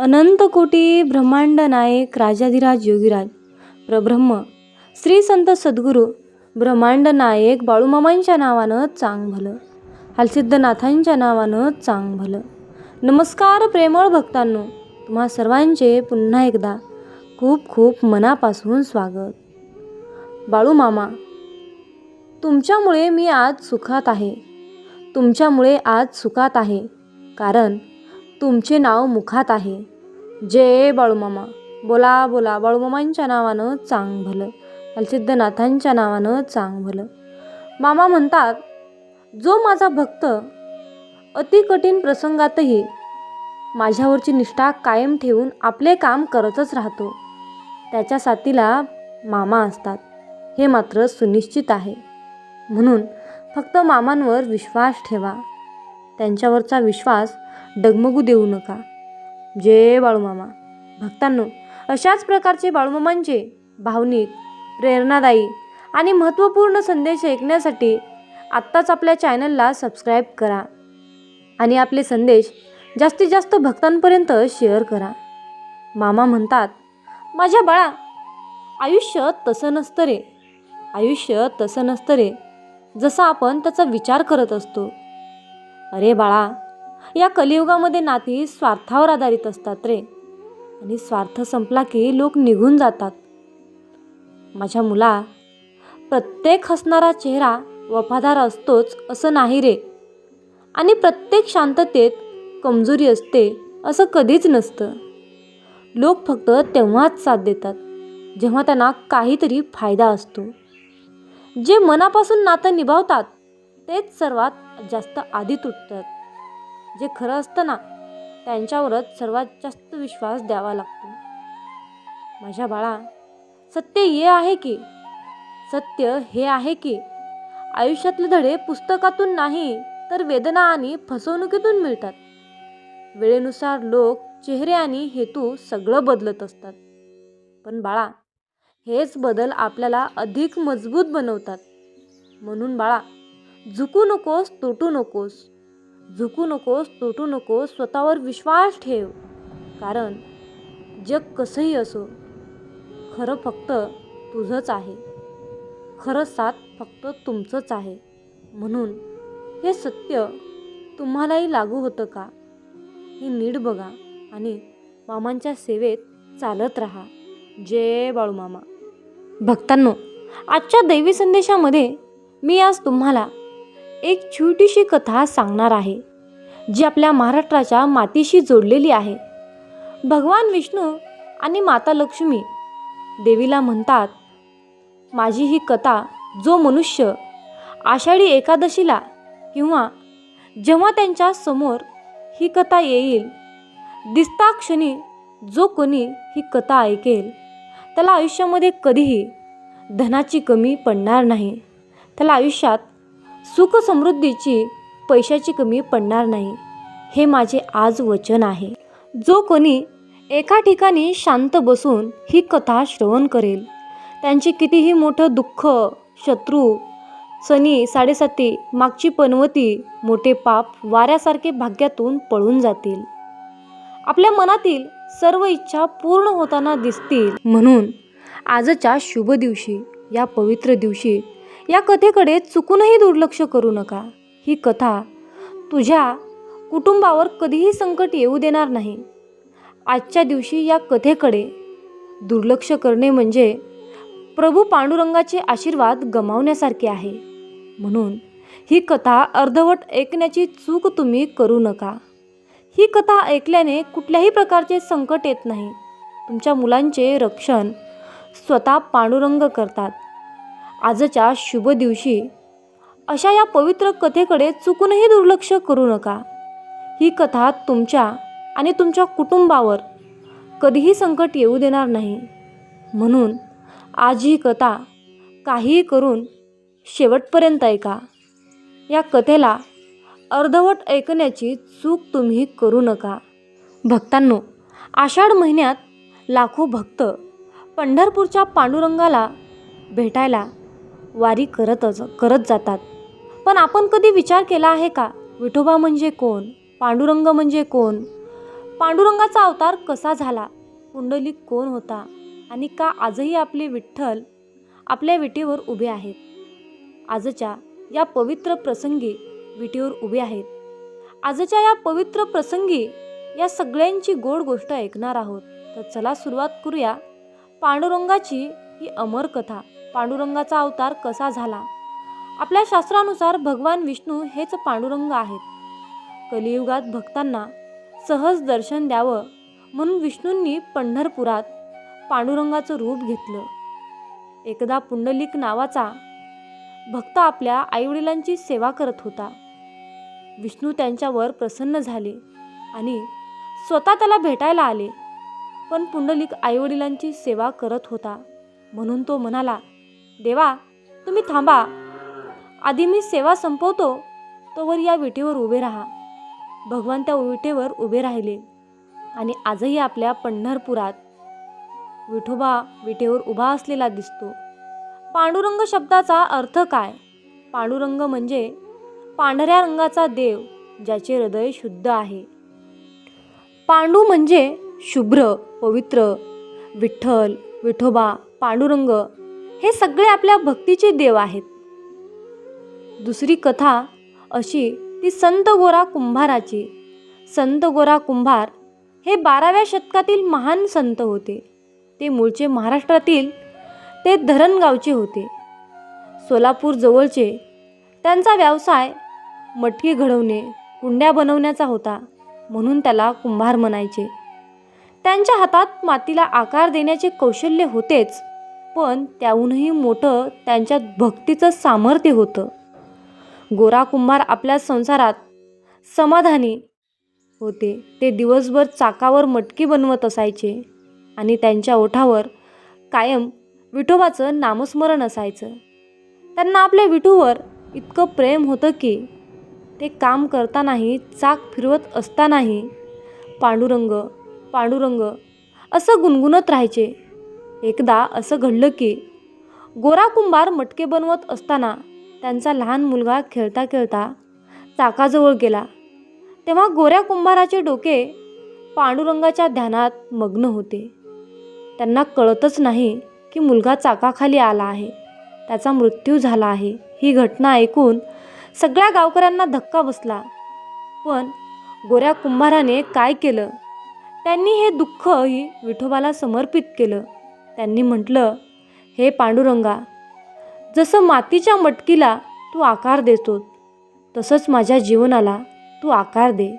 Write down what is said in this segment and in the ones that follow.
अनंत कोटी ब्रह्मांड नायक राजाधिराज योगीराज प्रब्रह्म श्री संत सद्गुरू ब्रह्मांड नायक बाळूमामांच्या नावानं चांग भलं हलसिद्धनाथांच्या नावानं चांग भलं नमस्कार प्रेमळ भक्तांनो तुम्हा सर्वांचे पुन्हा एकदा खूप खूप मनापासून स्वागत. बाळूमामा तुमच्यामुळे मी आज सुखात आहे. तुमच्यामुळे आज सुखात आहे. कारण तुमचे नाव मुखात आहे. जय बाळूमामा. बोला बोला बाळूमामांच्या नावानं चांग भलं. हलसिद्धनाथांच्या नावानं चांग भलं. मामा म्हणतात जो माझा भक्त अति कठीण प्रसंगातही माझ्यावरची निष्ठा कायम ठेवून आपले काम करतच राहतो त्याच्या साथीला मामा असतात. हे मात्र सुनिश्चित आहे. म्हणून फक्त मामांवर विश्वास ठेवा. त्यांच्यावरचा विश्वास डगमगू देऊ नका. जय बाळूमामा भक्तांनो अशाच प्रकारचे बाळूमामांचे भावनिक प्रेरणादायी आणि महत्त्वपूर्ण संदेश ऐकण्यासाठी आत्ताच आपल्या चॅनलला सबस्क्राईब करा आणि आपले संदेश जास्तीत जास्त भक्तांपर्यंत शेअर करा. मामा म्हणतात माझ्या बाळा आयुष्य तसं नसतं रे. आयुष्य तसं नसतं रे. जसं आपण त्याचा विचार करत असतो. अरे बाळा या कलियुगामध्ये नाती स्वार्थावर आधारित असतात रे. आणि स्वार्थ संपला की लोक निघून जातात. माझ्या मुला प्रत्येक हसणारा चेहरा वफादार असतोच असं नाही रे. आणि प्रत्येक शांततेत कमजोरी असते असं कधीच नसतं. लोक फक्त तेव्हाच साथ देतात जेव्हा त्यांना काहीतरी फायदा असतो. जे मनापासून नातं निभावतात तेच सर्वात जास्त आधी तुटतात जे खरं असतं ना त्यांच्यावरच सर्वात जास्त विश्वास द्यावा लागतो. माझ्या बाळा सत्य हे आहे की? सत्य हे आहे की? आयुष्यातले धडे पुस्तकातून नाही तर वेदना आणि फसवणुकीतून मिळतात. वेळेनुसार लोक चेहरे आणि हेतू सगळं बदलत असतात. पण बाळा हेच बदल आपल्याला अधिक मजबूत बनवतात. म्हणून बाळा झुकू नकोस तुटू नकोस. झुकू नकोस तुटू नकोस स्वतःवर विश्वास ठेव. कारण जग कसंही असो खरं फक्त तुझंच आहे. खरं साथ फक्त तुमचंच आहे. म्हणून हे सत्य तुम्हालाही लागू होतं का? हे नीट बघा आणि मामांच्या सेवेत चालत राहा. जय बाळूमामा. भक्तांनो आजच्या दैवी संदेशामध्ये मी आज तुम्हाला एक छोटीशी कथा सांगणार आहे जी आपल्या महाराष्ट्राच्या मातीशी जोडलेली आहे. भगवान विष्णू आणि माता लक्ष्मी देवीला म्हणतात माझी ही कथा जो मनुष्य आषाढी एकादशीला किंवा जेव्हा त्यांच्यासमोर ही कथा येईल दिसता क्षणी जो कोणी ही कथा ऐकेल त्याला आयुष्यामध्ये कधीही धनाची कमी पडणार नाही. त्याला आयुष्यात सुख समृद्धीची पैशाची कमी पडणार नाही. हे माझे आज वचन आहे. जो कोणी एका ठिकाणी शांत बसून ही कथा श्रवण करेल त्यांचे कितीही मोठं दुःख शत्रू सनी साडेसाती मागची पनवती मोठे पाप वाऱ्यासारखे भाग्यातून पळून जातील. आपल्या मनातील सर्व इच्छा पूर्ण होताना दिसतील. म्हणून आजच्या शुभ दिवशी या पवित्र दिवशी या कथेकडे चुकूनही दुर्लक्ष करू नका. ही कथा तुझ्या कुटुंबावर कधीही संकट येऊ देणार नाही. आजच्या दिवशी या कथेकडे दुर्लक्ष करणे म्हणजे प्रभू पांडुरंगाचे आशीर्वाद गमावण्यासारखे आहे. म्हणून ही कथा अर्धवट ऐकण्याची चूक तुम्ही करू नका. ही कथा ऐकल्याने कुठल्याही प्रकारचे संकट येत नाही. तुमच्या मुलांचे रक्षण स्वतः पांडुरंग करतात. आजच्या शुभ दिवशी अशा या पवित्र कथेकडे चुकूनही दुर्लक्ष करू नका. ही कथा तुमच्या आणि तुमच्या कुटुंबावर कधीही संकट येऊ देणार नाही. म्हणून आज ही कथा काहीही करून शेवटपर्यंत ऐका. या कथेला अर्धवट ऐकण्याची चूक तुम्ही करू नका. भक्तांनो आषाढ महिन्यात लाखो भक्त पंढरपूरच्या पांडुरंगाला भेटायला वारी करतच करत जातात. पण आपण कधी विचार केला आहे का? विठोबा म्हणजे कोण? पांडुरंग म्हणजे कोण? पांडुरंगाचा अवतार कसा झाला? पुंडलिक कोण होता? आणि का आजही आपले विठ्ठल आपल्या विटेवर उभे आहेत? आजच्या या पवित्र प्रसंगी विटेवर उभे आहेत. आजच्या या पवित्र प्रसंगी या सगळ्यांची गोड गोष्ट ऐकणार आहोत. तर चला सुरुवात करूया पांडुरंगाची ही अमर कथा. पांडुरंगाचा अवतार कसा झाला? आपल्या शास्त्रानुसार भगवान विष्णू हेच पांडुरंग आहेत. कलियुगात भक्तांना सहज दर्शन द्यावं म्हणून विष्णूंनी पंढरपुरात पांडुरंगाचं रूप घेतलं. एकदा पुंडलिक नावाचा भक्त आपल्या आईवडिलांची सेवा करत होता. विष्णू त्यांच्यावर प्रसन्न झाले आणि स्वतः त्याला भेटायला आले. पण पुंडलिक आईवडिलांची सेवा करत होता. म्हणून तो म्हणाला देवा तुम्ही थांबा. आधी मी सेवा संपवतो तोवर या विटेवर उभे राहा. भगवान त्या विटेवर उभे राहिले आणि आजही आपल्या पंढरपुरात विठोबा विटेवर उभा असलेला दिसतो. पांडुरंग शब्दाचा अर्थ काय? पांडुरंग म्हणजे पांढऱ्या रंगाचा देव ज्याचे हृदय शुद्ध आहे. पांडू म्हणजे शुभ्र पवित्र विठ्ठल विठोबा पांडुरंग हे सगळे आपल्या भक्तीचे देव आहेत. दुसरी कथा अशी ती संत गोरा कुंभाराची. संत गोरा कुंभार हे बाराव्या शतकातील महान संत होते. ते मूळचे महाराष्ट्रातील ते धरणगावचे होते. सोलापूर जवळचे त्यांचा व्यवसाय मटकी घडवणे कुंड्या बनवण्याचा होता म्हणून त्याला कुंभार म्हणायचे. त्यांच्या हातात मातीला आकार देण्याचे कौशल्य होतेच. पण त्याहूनही मोठं त्यांच्यात भक्तीचं सामर्थ्य होतं. गोरा कुंभार आपल्या संसारात समाधानी होते. ते दिवसभर चाकावर मटकी बनवत असायचे आणि त्यांच्या ओठावर कायम विठोबाचं नामस्मरण असायचं. त्यांना आपल्या विठूवर इतकं प्रेम होतं की ते काम करतानाही चाक फिरवत असतानाही पांडुरंग पांडुरंग असं गुणगुणत राहायचे. एकदा असं घडलं की गोरा कुंभार मटके बनवत असताना त्यांचा लहान मुलगा खेळता खेळता चाकाजवळ गेला. तेव्हा गोऱ्या कुंभाराचे डोके पांडुरंगाच्या ध्यानात मग्न होते. त्यांना कळतच नाही की मुलगा चाकाखाली आला आहे. त्याचा मृत्यू झाला आहे. ही घटना ऐकून सगळ्या गावकऱ्यांना धक्का बसला. पण गोऱ्या कुंभाराने काय केलं? त्यांनी हे दुःखही विठोबाला समर्पित केलं. त्यांनी म्हटलं हे पांडुरंगा जसं मातीच्या मटकीला तू आकार देतो तसंच माझ्या जीवनाला तू आकार दे.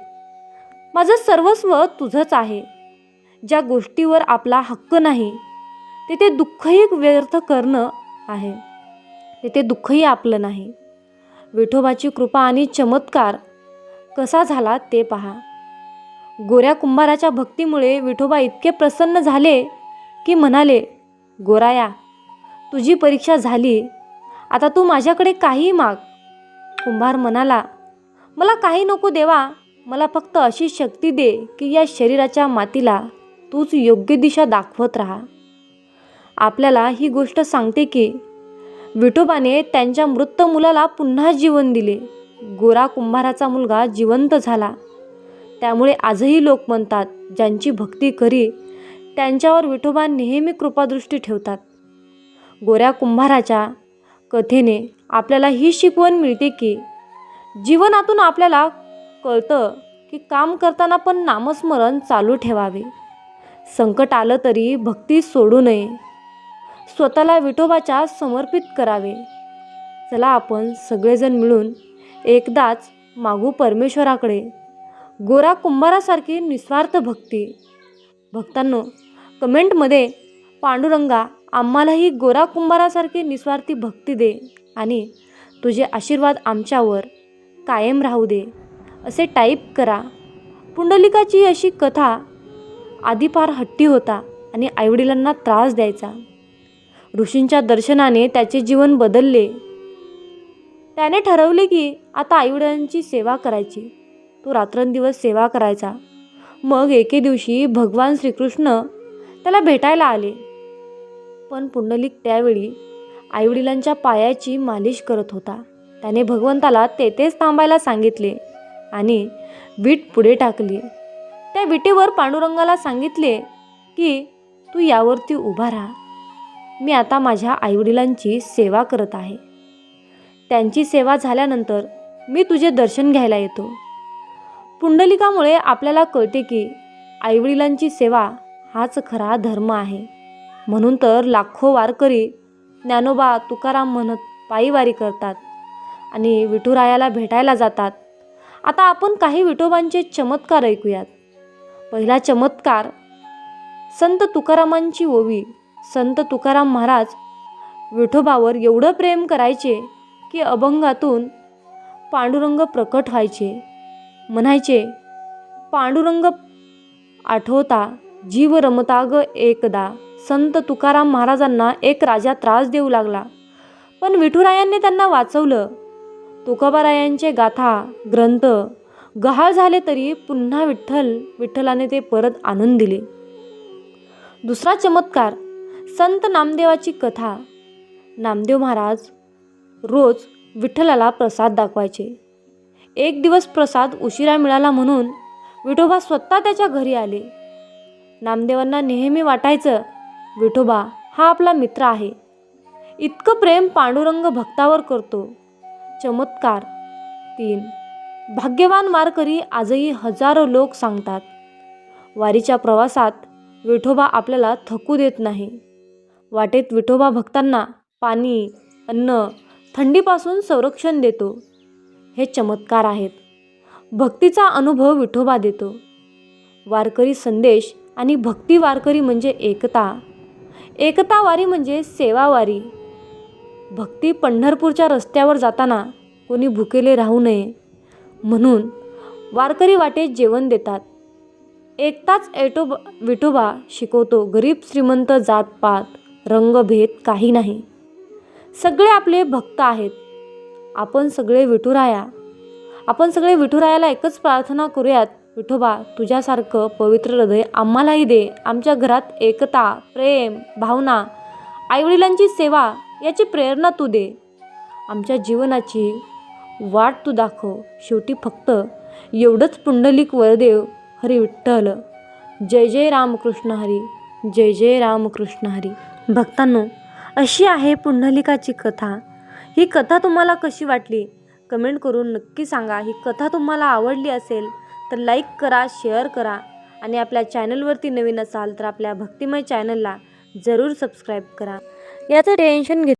माझं सर्वस्व तुझंच आहे. ज्या गोष्टीवर आपला हक्क नाही तेथे दुःखही व्यर्थ करणं आहे. ते दुःखही आपलं नाही. विठोबाची कृपा आणि चमत्कार कसा झाला ते पहा. गोऱ्या कुंभाराच्या भक्तीमुळे विठोबा इतके प्रसन्न झाले की म्हणाले गोराया तुझी परीक्षा झाली. आता तू माझ्याकडे काहीही माग. कुंभार म्हणाला मला काही नको देवा. मला फक्त अशी शक्ती दे की या शरीराच्या मातीला तूच योग्य दिशा दाखवत राहा. आपल्याला ही गोष्ट सांगते की विठोबाने त्यांच्या मृत मुलाला पुन्हा जीवन दिले. गोरा कुंभाराचा मुलगा जिवंत झाला. त्यामुळे आजही लोक म्हणतात ज्यांची भक्ती करी त्यांच्यावर विठोबा नेहमी कृपादृष्टी ठेवतात. गोऱ्या कुंभाराच्या कथेने आपल्याला ही शिकवण मिळते की जीवनातून आपल्याला कळतं की काम करताना पण नामस्मरण चालू ठेवावे. संकट आलं तरी भक्ती सोडू नये. स्वतःला विठोबाच्या समर्पित करावे. चला आपण सगळेजण मिळून एकदाच मागू परमेश्वराकडे. गोरा कुंभारासारखी निस्वार्थ भक्ती. भक्तांनो कमेंटमध्ये पांडुरंगा आम्हालाही गोरा कुंभारासारखी निस्वार्थी भक्ती दे आणि तुझे आशीर्वाद आमच्यावर कायम राहू दे असे टाईप करा. पुंडलिकाची अशी कथा आधी फार हट्टी होता आणि आईवडिलांना त्रास द्यायचा. ऋषींच्या दर्शनाने त्याचे जीवन बदलले. त्याने ठरवले की आता आईवडिलांची सेवा करायची. तो रात्रंदिवस सेवा करायचा. मग एके दिवशी भगवान श्रीकृष्ण त्याला भेटायला आले. पण पुंडलिक त्यावेळी आईवडिलांच्या पायाची मालिश करत होता. त्याने भगवंताला तेथेच थांबायला सांगितले आणि वीट पुढे टाकली. त्या विटेवर पांडुरंगाला सांगितले की तू यावरती उभा राहा. मी आता माझ्या आईवडिलांची सेवा करत आहे. त्यांची सेवा झाल्यानंतर मी तुझे दर्शन घ्यायला येतो. पुंडलिकामुळे आपल्याला कळते की आईवडिलांची सेवा हाच खरा धर्म आहे. म्हणून तर लाखो वारकरी ज्ञानोबा तुकाराम म्हणत पायीवारी करतात आणि विठुरायाला भेटायला जातात. आता आपण काही विठोबांचे चमत्कार ऐकूयात. पहिला चमत्कार संत तुकारामांची ओवी. संत तुकाराम महाराज विठोबावर एवढं प्रेम करायचे की अभंगातून पांडुरंग प्रकट व्हायचे. म्हणायचे पांडुरंग आठवता जीव रमता ग एकदा. संत तुकाराम महाराजांना एक राजा त्रास देऊ लागला. पण विठुरायांनी त्यांना वाचवलं. तुकोबारायांचे गाथा ग्रंथ गहाळ झाले तरी पुन्हा विठ्ठल विठ्ठलाने ते परत आणून दिले. दुसरा चमत्कार संत नामदेवाची कथा. नामदेव महाराज रोज विठ्ठलाला प्रसाद दाखवायचे. एक दिवस प्रसाद उशिरा मिळाला म्हणून विठोबा स्वतः त्याच्या घरी आले. नामदेवांना नेहमी वाटायचं विठोबा हा आपला मित्र आहे. इतकं प्रेम पांडुरंग भक्तावर करतो. चमत्कार. तीन. भाग्यवान वारकरी आजही हजारो लोक सांगतात. वारीच्या प्रवासात विठोबा आपल्याला थकू देत नाही. वाटेत विठोबा भक्तांना पाणी अन्न थंडीपासून संरक्षण देतो. हे चमत्कार आहेत. भक्तीचा अनुभव विठोबा देतो. वारकरी संदेश आणि भक्ती वारकरी म्हणजे एकता. एकता वारी म्हणजे सेवावारी भक्ती पंढरपूरच्या रस्त्यावर जाताना कोणी भुकेले राहू नये. म्हणून वारकरी वाटेत जेवण देतात. एकताच एटोबा विठोबा शिकवतो गरीब श्रीमंत जातपात रंगभेद काही नाही. सगळे आपले भक्त आहेत. आपण सगळे विठुराया. आपण सगळे विठुरायाला एकच प्रार्थना करूयात विठोबा तुझ्यासारखं पवित्र हृदय आम्हालाही दे. आमच्या घरात एकता प्रेम भावना आईवडिलांची सेवा याची प्रेरणा तू दे. आमच्या जीवनाची वाट तू दाखव. शेवटी फक्त एवढंच पुंडलिक वरदेव हरी विठ्ठल. जय जय रामकृष्ण हरी. जय जय रामकृष्ण हरी. भक्तांनो अशी आहे पुंडलिकाची कथा. ही कथा तुम्हाला कशी वाटली? कमेंट करून नक्की सांगा. ही कथा तुम्हाला आवडली असेल तर लाईक करा शेअर करा आणि आपल्या चॅनलवरती नवीन असाल तर आपल्या भक्तिमय चॅनलला जरूर सबस्क्राईब करा. याचं टेन्शन घेत